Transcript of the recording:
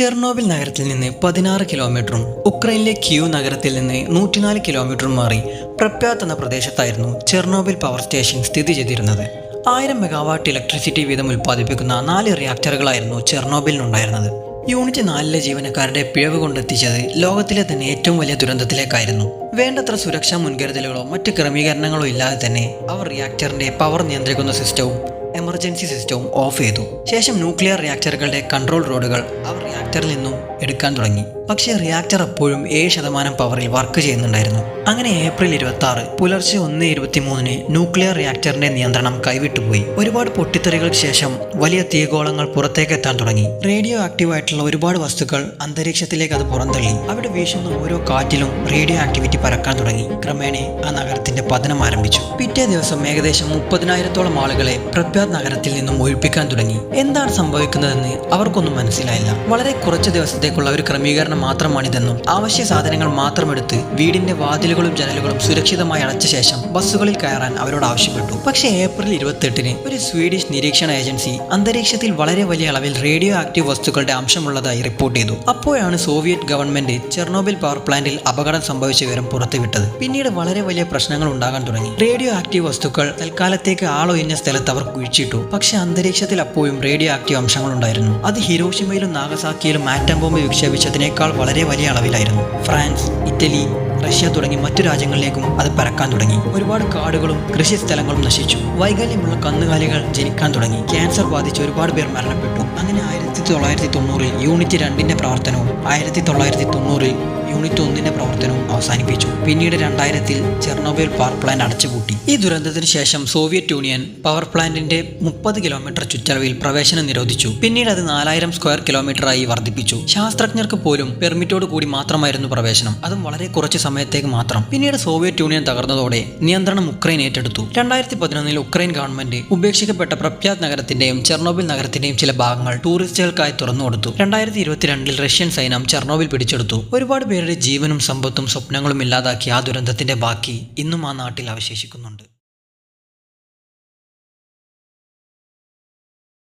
ചെർണോബിൽ നഗരത്തിൽ നിന്ന് പതിനാറ് കിലോമീറ്ററും ഉക്രൈനിലെ ക്യൂ നഗരത്തിൽ നിന്ന് നൂറ്റിനാല് കിലോമീറ്ററും മാറി പ്രപ്യാത്ത് എന്ന പ്രദേശത്തായിരുന്നു ചെർണോബിൽ പവർ സ്റ്റേഷൻ സ്ഥിതി ചെയ്തിരുന്നത്. ആയിരം മെഗാവാട്ട് ഇലക്ട്രിസിറ്റി വീതം ഉൽപ്പാദിപ്പിക്കുന്ന നാല് റിയാക്ടറുകളായിരുന്നു ചെർണോബിലിനുണ്ടായിരുന്നത് യൂണിറ്റ് നാലിലെ ജീവനക്കാരുടെ പിഴവ് കൊണ്ടെത്തിച്ചത് ലോകത്തിലെ തന്നെ ഏറ്റവും വലിയ ദുരന്തത്തിലേക്കായിരുന്നു. വേണ്ടത്ര സുരക്ഷാ മുൻകരുതലുകളോ മറ്റ് ക്രമീകരണങ്ങളോ ഇല്ലാതെ തന്നെ അവർ റിയാക്ടറിന്റെ പവർ നിയന്ത്രിക്കുന്ന സിസ്റ്റവും എമർജൻസി സിസ്റ്റവും ഓഫ് ചെയ്തു. ശേഷം ന്യൂക്ലിയർ റിയാക്ടറുകളുടെ കൺട്രോൾ റോഡുകൾ അവർ റിയാക്ടറിൽ നിന്നും എടുക്കാൻ തുടങ്ങി. പക്ഷേ റിയാക്ടർ അപ്പോഴും ഏഴ് ശതമാനം പവറിൽ വർക്ക് ചെയ്യുന്നുണ്ടായിരുന്നു. അങ്ങനെ ഏപ്രിൽ ഇരുപത്തി ആറ് പുലർച്ചെ ഒന്ന് ഇരുപത്തി മൂന്നിന് ന്യൂക്ലിയർ റിയാക്ടറിന്റെ നിയന്ത്രണം കൈവിട്ടുപോയി. ഒരുപാട് പൊട്ടിത്തെറികൾക്ക് ശേഷം വലിയ തീഗോളങ്ങൾ പുറത്തേക്ക് എത്താൻ തുടങ്ങി. റേഡിയോ ആക്റ്റീവ് ആയിട്ടുള്ള ഒരുപാട് വസ്തുക്കൾ അന്തരീക്ഷത്തിലേക്ക് അത് പുറന്തള്ളി. അവിടെ വീശുന്ന ഓരോ കാറ്റിലും റേഡിയോ ആക്ടിവിറ്റി പരക്കാൻ തുടങ്ങി. ക്രമേണ ആ നഗരത്തിന്റെ പതനം ആരംഭിച്ചു. പിറ്റേ ദിവസം ഏകദേശം മുപ്പതിനായിരത്തോളം ആളുകളെ പ്രപ്യാത് നഗരത്തിൽ നിന്നും ഒഴിപ്പിക്കാൻ തുടങ്ങി. എന്താണ് സംഭവിക്കുന്നതെന്ന് അവർക്കൊന്നും മനസ്സിലായില്ല. വളരെ കുറച്ച് ദിവസത്തേക്കുള്ള ഒരു ക്രമീകരണം മാത്രമാണിതെന്നും അവശ്യ സാധനങ്ങൾ മാത്രമെടുത്ത് വീടിന്റെ വാതിലുകളും ജനലുകളും സുരക്ഷിതമായി അടച്ച ശേഷം ബസ്സുകളിൽ കയറാൻ അവരോട് ആവശ്യപ്പെട്ടു. പക്ഷേ ഏപ്രിൽ ഇരുപത്തെട്ടിന് ഒരു സ്വീഡിഷ് നിരീക്ഷണ ഏജൻസി അന്തരീക്ഷത്തിൽ വളരെ വലിയ അളവിൽ റേഡിയോ ആക്റ്റീവ് വസ്തുക്കളുടെ അംശമുള്ളതായി റിപ്പോർട്ട് ചെയ്തു. അപ്പോഴാണ് സോവിയറ്റ് ഗവൺമെന്റ് ചെർണോബിൽ പവർ പ്ലാന്റിൽ അപകടം സംഭവിച്ച വിവരം പുറത്തുവിട്ടത്. പിന്നീട് വളരെ വലിയ പ്രശ്നങ്ങൾ ഉണ്ടാകാൻ തുടങ്ങി. റേഡിയോ ആക്റ്റീവ് വസ്തുക്കൾ തൽക്കാലത്തേക്ക് ആളൊഴിഞ്ഞ സ്ഥലത്ത് അവർ കുഴിച്ചിട്ടു. പക്ഷേ അന്തരീക്ഷത്തിൽ അപ്പോഴും റേഡിയോ ആക്റ്റീവ് അംശങ്ങൾ ഉണ്ടായിരുന്നു അത് ഹിരോഷിമയിലും നാഗസാക്കിയിലും ആറ്റം ബോംബ് വിക്ഷേപിച്ചതിനേക്കാൾ വളരെ വലിയ അളവിലായിരുന്നു. ഫ്രാൻസ് ഇറ്റലി റഷ്യ തുടങ്ങി മറ്റു രാജ്യങ്ങളിലേക്കും അത് പരക്കാൻ തുടങ്ങി. ഒരുപാട് കാടുകളും കൃഷി സ്ഥലങ്ങളും നശിച്ചു. വൈകല്യമുള്ള കന്നുകാലികൾ ജനിക്കാൻ തുടങ്ങി. ക്യാൻസർ ബാധിച്ച് ഒരുപാട് പേർ മരണപ്പെട്ടു. അങ്ങനെ ആയിരത്തി തൊള്ളായിരത്തി തൊണ്ണൂറിൽ യൂണിറ്റ് രണ്ടിന്റെ പ്രവർത്തനവും ആയിരത്തി തൊള്ളായിരത്തി തൊണ്ണൂറിൽ യൂണിറ്റ് ഒന്നിന്റെ പ്രവർത്തനവും അവസാനിപ്പിച്ചു. പിന്നീട് രണ്ടായിരത്തിൽ ചെർണോബിൽ പവർ പ്ലാന്റ് അടച്ചുപൂട്ടി. ഈ ദുരന്തത്തിന് ശേഷം സോവിയറ്റ് യൂണിയൻ പവർ പ്ലാന്റിന്റെ മുപ്പത് കിലോമീറ്റർ ചുറ്റളവിൽ പ്രവേശനം നിരോധിച്ചു. പിന്നീട് അത് നാലായിരം സ്ക്വയർ കിലോമീറ്ററായി വർദ്ധിപ്പിച്ചു. ശാസ്ത്രജ്ഞർക്ക് പോലും പെർമിറ്റോട് കൂടി മാത്രമായിരുന്നു പ്രവേശനം. അതും വളരെ കുറച്ച് സമയത്തേക്ക് മാത്രം. പിന്നീട് സോവിയറ്റ് യൂണിയൻ തകർന്നതോടെ നിയന്ത്രണം ഉക്രൈൻ ഏറ്റെടുത്തു. രണ്ടായിരത്തി പതിനൊന്നിൽ ഉക്രൈൻ ഗവൺമെന്റ് ഉപേക്ഷിക്കപ്പെട്ട പ്രപ്യാത് നഗരത്തിന്റെയും ചെർണോബിൽ നഗരത്തിന്റെയും ചില ഭാഗങ്ങൾ ടൂറിസ്റ്റുകൾക്കായി തുറന്നു കൊടുത്തു. രണ്ടായിരത്തി ഇരുപത്തിരണ്ടിൽ റഷ്യൻ സൈന്യം ചെർണോബിൽ പിടിച്ചെടുത്തു. ഒരുപാട് പേരുടെ ജീവനും സമ്പത്തും സ്വപ്നങ്ങളും ഇല്ലാതാക്കിയ ആ ദുരന്തത്തിന്റെ ബാക്കി ഇന്നും ആ നാട്ടിൽ അവശേഷിക്കുന്നുണ്ട്.